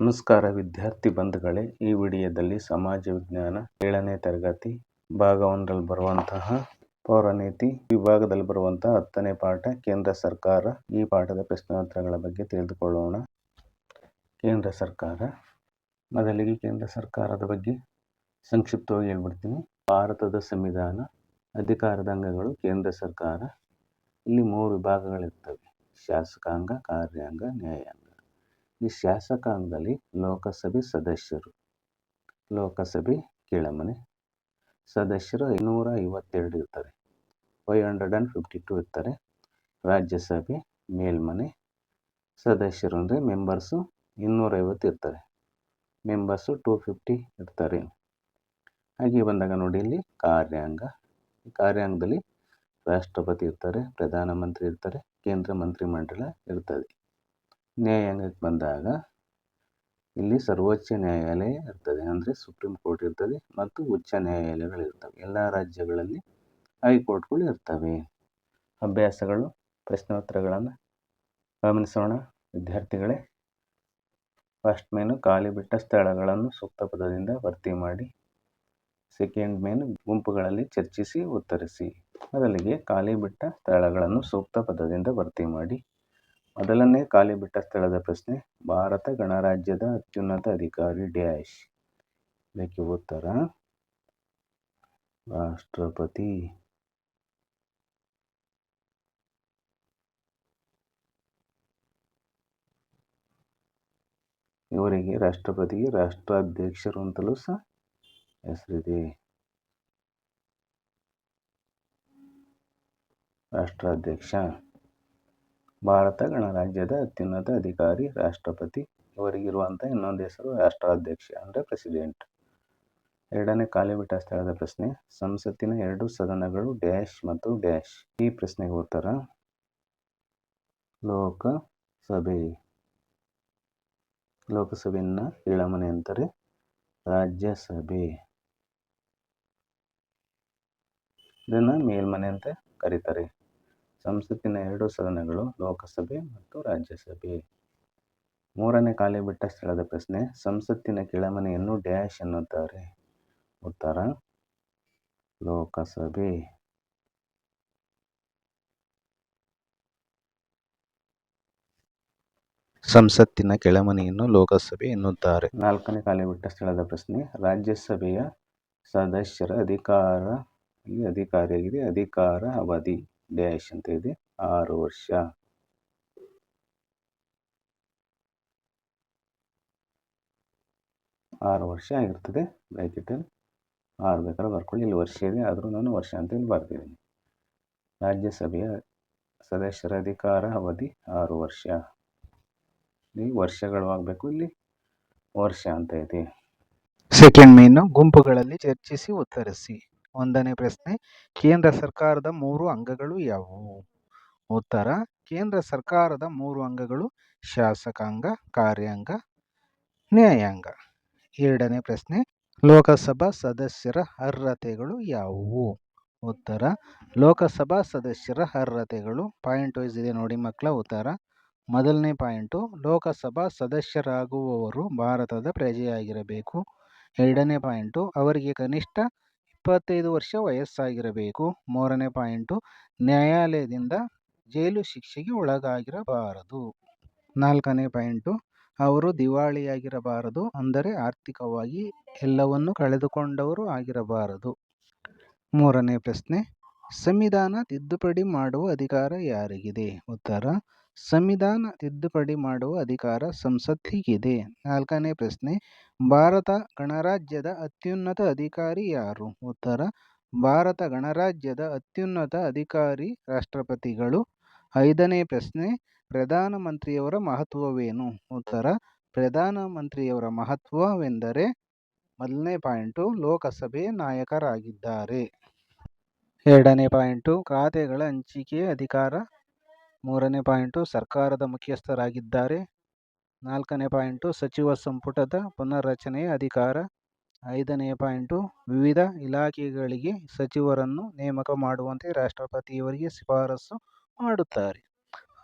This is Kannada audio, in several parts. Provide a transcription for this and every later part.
ನಮಸ್ಕಾರ ವಿದ್ಯಾರ್ಥಿ ಬಂಧುಗಳೇ, ಈ ವಿಡಿಯೋದಲ್ಲಿ ಸಮಾಜ ವಿಜ್ಞಾನ ಏಳನೇ ತರಗತಿ ಭಾಗ ಒಂದರಲ್ಲಿ ಬರುವಂತಹ ಪೌರನೀತಿ ವಿಭಾಗದಲ್ಲಿ ಬರುವಂತಹ ಹತ್ತನೇ ಪಾಠ ಕೇಂದ್ರ ಸರ್ಕಾರ ಈ ಪಾಠದ ಪ್ರಶ್ನೋತ್ತರಗಳ ಬಗ್ಗೆ ತಿಳಿದುಕೊಳ್ಳೋಣ. ಕೇಂದ್ರ ಸರ್ಕಾರ, ಮೊದಲಿಗೆ ಕೇಂದ್ರ ಸರ್ಕಾರದ ಬಗ್ಗೆ ಸಂಕ್ಷಿಪ್ತವಾಗಿ ಹೇಳ್ಬಿಡ್ತೀನಿ. ಭಾರತದ ಸಂವಿಧಾನ, ಅಧಿಕಾರದ ಅಂಗಗಳು ಕೇಂದ್ರ ಸರ್ಕಾರ, ಇಲ್ಲಿ ಮೂರು ವಿಭಾಗಗಳಿರ್ತವೆ. ಶಾಸಕಾಂಗ, ಕಾರ್ಯಾಂಗ, ನ್ಯಾಯಾಂಗ. ಈ ಶಾಸಕಾಂಗದಲ್ಲಿ ಲೋಕಸಭೆ ಸದಸ್ಯರು. ಲೋಕಸಭೆ ಕೆಳಮನೆ ಸದಸ್ಯರು ಐನೂರ ಐವತ್ತೆರಡು ಇರ್ತಾರೆ. Five hundred and fifty two ಇರ್ತಾರೆ. ರಾಜ್ಯಸಭೆ ಮೇಲ್ಮನೆ ಸದಸ್ಯರು ಅಂದರೆ ಮೆಂಬರ್ಸು ಇನ್ನೂರೈವತ್ತು ಇರ್ತಾರೆ. ಮೆಂಬರ್ಸು ಟೂ ಫಿಫ್ಟಿ ಇರ್ತಾರೆ. ಹಾಗೆ ಬಂದಾಗ ನೋಡಿ ಇಲ್ಲಿ ಕಾರ್ಯಾಂಗ. ಕಾರ್ಯಾಂಗದಲ್ಲಿ ರಾಷ್ಟ್ರಪತಿ ಇರ್ತಾರೆ, ಪ್ರಧಾನಮಂತ್ರಿ ಇರ್ತಾರೆ, ಕೇಂದ್ರ ಮಂತ್ರಿಮಂಡಲ ಇರ್ತದೆ. ನ್ಯಾಯಾಂಗಕ್ಕೆ ಬಂದಾಗ ಇಲ್ಲಿ ಸರ್ವೋಚ್ಚ ನ್ಯಾಯಾಲಯ ಇರ್ತದೆ. ಅಂದರೆ ಸುಪ್ರೀಂ ಕೋರ್ಟ್ ಇರ್ತದೆ ಮತ್ತು ಉಚ್ಚ ನ್ಯಾಯಾಲಯಗಳು ಇರ್ತವೆ. ಎಲ್ಲ ರಾಜ್ಯಗಳಲ್ಲಿ ಹೈಕೋರ್ಟ್ಗಳು ಇರ್ತವೆ. ಅಭ್ಯಾಸಗಳು, ಪ್ರಶ್ನೋತ್ತರಗಳನ್ನು ಗಮನಿಸೋಣ. ವಿದ್ಯಾರ್ಥಿಗಳೇ, ಫಸ್ಟ್ ಮೇನು ಖಾಲಿ ಬಿಟ್ಟ ಸ್ಥಳಗಳನ್ನು ಸೂಕ್ತ ಪದದಿಂದ ಭರ್ತಿ ಮಾಡಿ, ಸೆಕೆಂಡ್ ಮೇನು ಗುಂಪುಗಳಲ್ಲಿ ಚರ್ಚಿಸಿ, ಉತ್ತರಿಸಿ. ಮೊದಲಿಗೆ ಖಾಲಿ ಬಿಟ್ಟ ಸ್ಥಳಗಳನ್ನು ಸೂಕ್ತ ಪದದಿಂದ ಭರ್ತಿ ಮಾಡಿ. ಮೊದಲನೇ ಖಾಲಿ ಬಿಟ್ಟ ಸ್ಥಳದ ಪ್ರಶ್ನೆ, ಭಾರತ ಗಣರಾಜ್ಯದ ಅತ್ಯುನ್ನತ ಅಧಿಕಾರಿ ಡ್ಯಾಶ್. ಇದಕ್ಕೆ ಉತ್ತರ, ರಾಷ್ಟ್ರಪತಿ ಇವರಿಗೆ ರಾಷ್ಟ್ರಪತಿಗೆ ರಾಷ್ಟ್ರಾಧ್ಯಕ್ಷರು ಅಂತಲೂ ಸಹ ಹೆಸರಿದೆ. ರಾಷ್ಟ್ರಾಧ್ಯಕ್ಷ ಭಾರತ ಗಣರಾಜ್ಯದ ಅತ್ಯುನ್ನತ ಅಧಿಕಾರಿ, ರಾಷ್ಟ್ರಪತಿ ಇವರಿಗಿರುವಂಥ ಇನ್ನೊಂದು ಹೆಸರು ರಾಷ್ಟ್ರಾಧ್ಯಕ್ಷ ಅಂದರೆ ಪ್ರೆಸಿಡೆಂಟ್ ಎರಡನೇ ಖಾಲಿ ಬಿಟ್ಟ ಸ್ಥಳದ ಪ್ರಶ್ನೆ, ಸಂಸತ್ತಿನ ಎರಡು ಸದನಗಳು ಡ್ಯಾಶ್ ಮತ್ತು ಡ್ಯಾಶ್ ಈ ಪ್ರಶ್ನೆಗೆ ಉತ್ತರ, ಲೋಕಸಭೆ. ಲೋಕಸಭೆಯನ್ನ ಇಳಮನೆ ಅಂತಾರೆ ರಾಜ್ಯಸಭೆ. ಇದನ್ನು ಮೇಲ್ಮನೆ ಅಂತ ಕರೀತಾರೆ. ಸಂಸತ್ತಿನ ಎರಡು ಸದನಗಳು ಲೋಕಸಭೆ ಮತ್ತು ರಾಜ್ಯಸಭೆ. ಮೂರನೇ ಖಾಲಿ ಬಿಟ್ಟ ಸ್ಥಳದ ಪ್ರಶ್ನೆ, ಸಂಸತ್ತಿನ ಕೆಳಮನೆಯನ್ನು ಡ್ಯಾಶ್ ಎನ್ನುತ್ತಾರೆ. ಉತ್ತರ, ಲೋಕಸಭೆ. ಸಂಸತ್ತಿನ ಕೆಳಮನೆಯನ್ನು ಲೋಕಸಭೆ ಎನ್ನುತ್ತಾರೆ. ನಾಲ್ಕನೇ ಖಾಲಿ ಬಿಟ್ಟ ಸ್ಥಳದ ಪ್ರಶ್ನೆ, ರಾಜ್ಯಸಭೆಯ ಸದಸ್ಯರ ಅಧಿಕಾರ ಅಧಿಕಾರಿಯಾಗಿದೆ ಅಧಿಕಾರ ಅವಧಿ ಡ್ಯಾಶ್ ಅಂತ ಇದೆ. ಆರು ವರ್ಷ. ಆರು ವರ್ಷ ಆಗಿರ್ತದೆ ಬ್ರ್ಯಾಕೆಟಲ್ಲಿ ಆರು ಬೇಕಾದ್ರೆ ಬರ್ಕೊಳ್ಳಿ. ಇಲ್ಲಿ ವರ್ಷ ಇದೆ, ಆದರೂ ನಾನು ವರ್ಷ ಅಂತ ಇಲ್ಲಿ ಬರ್ತಿದ್ದೀನಿ ರಾಜ್ಯಸಭೆಯ ಸದಸ್ಯರ ಅಧಿಕಾರ ಅವಧಿ ಆರು ವರ್ಷ. ಇಲ್ಲಿ ವರ್ಷಗಳು ಆಗಬೇಕು ಇಲ್ಲಿ ವರ್ಷ ಅಂತ ಇದೆ. ಸೆಕೆಂಡ್ ಮೇನು ಗುಂಪುಗಳಲ್ಲಿ ಚರ್ಚಿಸಿ ಉತ್ತರಿಸಿ. ಒಂದನೇ ಪ್ರಶ್ನೆ, ಕೇಂದ್ರ ಸರ್ಕಾರದ ಮೂರು ಅಂಗಗಳು ಯಾವುವು? ಉತ್ತರ, ಕೇಂದ್ರ ಸರ್ಕಾರದ ಮೂರು ಅಂಗಗಳು ಶಾಸಕಾಂಗ, ಕಾರ್ಯಾಂಗ, ನ್ಯಾಯಾಂಗ. ಎರಡನೇ ಪ್ರಶ್ನೆ, ಲೋಕಸಭಾ ಸದಸ್ಯರ ಅರ್ಹತೆಗಳು ಯಾವುವು? ಉತ್ತರ, ಲೋಕಸಭಾ ಸದಸ್ಯರ ಅರ್ಹತೆಗಳು ಪಾಯಿಂಟ್ ವೈಸ್ ಇದೆ ನೋಡಿ ಮಕ್ಕಳ ಉತ್ತರ. ಮೊದಲನೇ ಪಾಯಿಂಟು ಲೋಕಸಭಾ ಸದಸ್ಯರಾಗುವವರು ಭಾರತದ ಪ್ರಜೆಯಾಗಿರಬೇಕು. ಎರಡನೇ ಪಾಯಿಂಟು ಅವರಿಗೆ ಕನಿಷ್ಠ ಇಪ್ಪತ್ತೈದು ವರ್ಷ ವಯಸ್ಸಾಗಿರಬೇಕು. ಮೂರನೇ ಪಾಯಿಂಟು, ನ್ಯಾಯಾಲಯದಿಂದ ಜೈಲು ಶಿಕ್ಷೆಗೆ ಒಳಗಾಗಿರಬಾರದು. ನಾಲ್ಕನೇ ಪಾಯಿಂಟು, ಅವರು ದಿವಾಳಿಯಾಗಿರಬಾರದು, ಅಂದರೆ ಆರ್ಥಿಕವಾಗಿ ಎಲ್ಲವನ್ನು ಕಳೆದುಕೊಂಡವರು ಆಗಿರಬಾರದು. ಮೂರನೇ ಪ್ರಶ್ನೆ, ಸಂವಿಧಾನ ತಿದ್ದುಪಡಿ ಮಾಡುವ ಅಧಿಕಾರ ಯಾರಿಗಿದೆ? ಉತ್ತರ ಸಂವಿಧಾನ ತಿದ್ದುಪಡಿ ಮಾಡುವ ಅಧಿಕಾರ ಸಂಸತ್ತಿಗಿದೆ. ನಾಲ್ಕನೇ ಪ್ರಶ್ನೆ, ಭಾರತ ಗಣರಾಜ್ಯದ ಅತ್ಯುನ್ನತ ಅಧಿಕಾರಿ ಯಾರು? ಉತ್ತರ, ಭಾರತ ಗಣರಾಜ್ಯದ ಅತ್ಯುನ್ನತ ಅಧಿಕಾರಿ ರಾಷ್ಟ್ರಪತಿಗಳು. ಐದನೇ ಪ್ರಶ್ನೆ ಪ್ರಧಾನಮಂತ್ರಿಯವರ ಮಹತ್ವವೇನು? ಉತ್ತರ ಪ್ರಧಾನಮಂತ್ರಿಯವರ ಮಹತ್ವವೆಂದರೆ ಮೊದಲನೇ ಪಾಯಿಂಟು, ಲೋಕಸಭೆ ನಾಯಕರಾಗಿದ್ದಾರೆ. ಎರಡನೇ ಪಾಯಿಂಟು, ಖಾತೆಗಳ ಹಂಚಿಕೆ ಅಧಿಕಾರ ಮೂರನೇ ಪಾಯಿಂಟು ಸರ್ಕಾರದ ಮುಖ್ಯಸ್ಥರಾಗಿದ್ದಾರೆ. ನಾಲ್ಕನೇ ಪಾಯಿಂಟು ಸಚಿವ ಸಂಪುಟದ ಪುನರ್ರಚನೆಯ ಅಧಿಕಾರ. ಐದನೇ ಪಾಯಿಂಟು ವಿವಿಧ ಇಲಾಖೆಗಳಿಗೆ ಸಚಿವರನ್ನು ನೇಮಕ ಮಾಡುವಂತೆ ರಾಷ್ಟ್ರಪತಿಯವರಿಗೆ ಶಿಫಾರಸು ಮಾಡುತ್ತಾರೆ.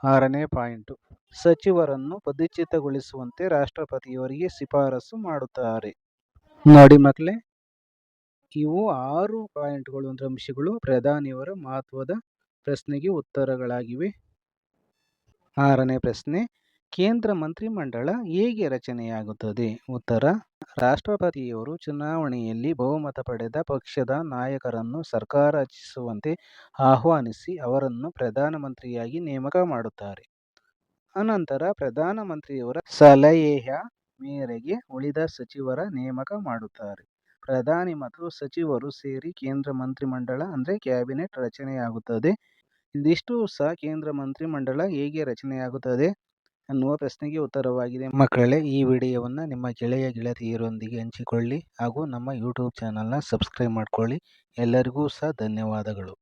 ಆರನೇ ಪಾಯಿಂಟು ಸಚಿವರನ್ನು ಪದಚ್ಯುತಗೊಳಿಸುವಂತೆ ರಾಷ್ಟ್ರಪತಿಯವರಿಗೆ ಶಿಫಾರಸು ಮಾಡುತ್ತಾರೆ. ನೋಡಿ ಮಕ್ಕಳೇ, ಇವು ಆರು ಪಾಯಿಂಟ್ಗಳು ಅಂದರೆ ಅಂಶಗಳು ಪ್ರಧಾನಿಯವರ ಮಹತ್ವದ ಪ್ರಶ್ನೆಗೆ ಉತ್ತರಗಳಾಗಿವೆ. ಆರನೇ ಪ್ರಶ್ನೆ, ಕೇಂದ್ರ ಮಂತ್ರಿಮಂಡಲ ಹೇಗೆ ರಚನೆಯಾಗುತ್ತದೆ? ಉತ್ತರ, ರಾಷ್ಟ್ರಪತಿಯವರು ಚುನಾವಣೆಯಲ್ಲಿ ಬಹುಮತ ಪಡೆದ ಪಕ್ಷದ ನಾಯಕರನ್ನು ಸರ್ಕಾರ ರಚಿಸುವಂತೆ ಆಹ್ವಾನಿಸಿ ಅವರನ್ನು ಪ್ರಧಾನಮಂತ್ರಿಯಾಗಿ ನೇಮಕ ಮಾಡುತ್ತಾರೆ. ಅನಂತರ ಪ್ರಧಾನಮಂತ್ರಿಯವರ ಸಲಹೆಯ ಮೇರೆಗೆ ಉಳಿದ ಸಚಿವರ ನೇಮಕ ಮಾಡುತ್ತಾರೆ. ಪ್ರಧಾನಿ ಮತ್ತು ಸಚಿವರು ಸೇರಿ ಕೇಂದ್ರ ಮಂತ್ರಿಮಂಡಲ ಅಂದರೆ ಕ್ಯಾಬಿನೆಟ್ ರಚನೆಯಾಗುತ್ತದೆ. ಇದಿಷ್ಟು ಸಹ ಕೇಂದ್ರ ಮಂತ್ರಿಮಂಡಲ ಹೇಗೆ ರಚನೆಯಾಗುತ್ತದೆ ಅನ್ನುವ ಪ್ರಶ್ನೆಗೆ ಉತ್ತರವಾಗಿದೆ. ಮಕ್ಕಳೇ, ಈ ವಿಡಿಯೋವನ್ನು ನಿಮ್ಮ ಗೆಳೆಯ ಗೆಳತಿಯರೊಂದಿಗೆ ಹಂಚಿಕೊಳ್ಳಿ ಹಾಗೂ ನಮ್ಮ ಯೂಟ್ಯೂಬ್ ಚಾನಲ್ನ ಸಬ್ಸ್ಕ್ರೈಬ್ ಮಾಡ್ಕೊಳ್ಳಿ. ಎಲ್ಲರಿಗೂ ಸಹ ಧನ್ಯವಾದಗಳು.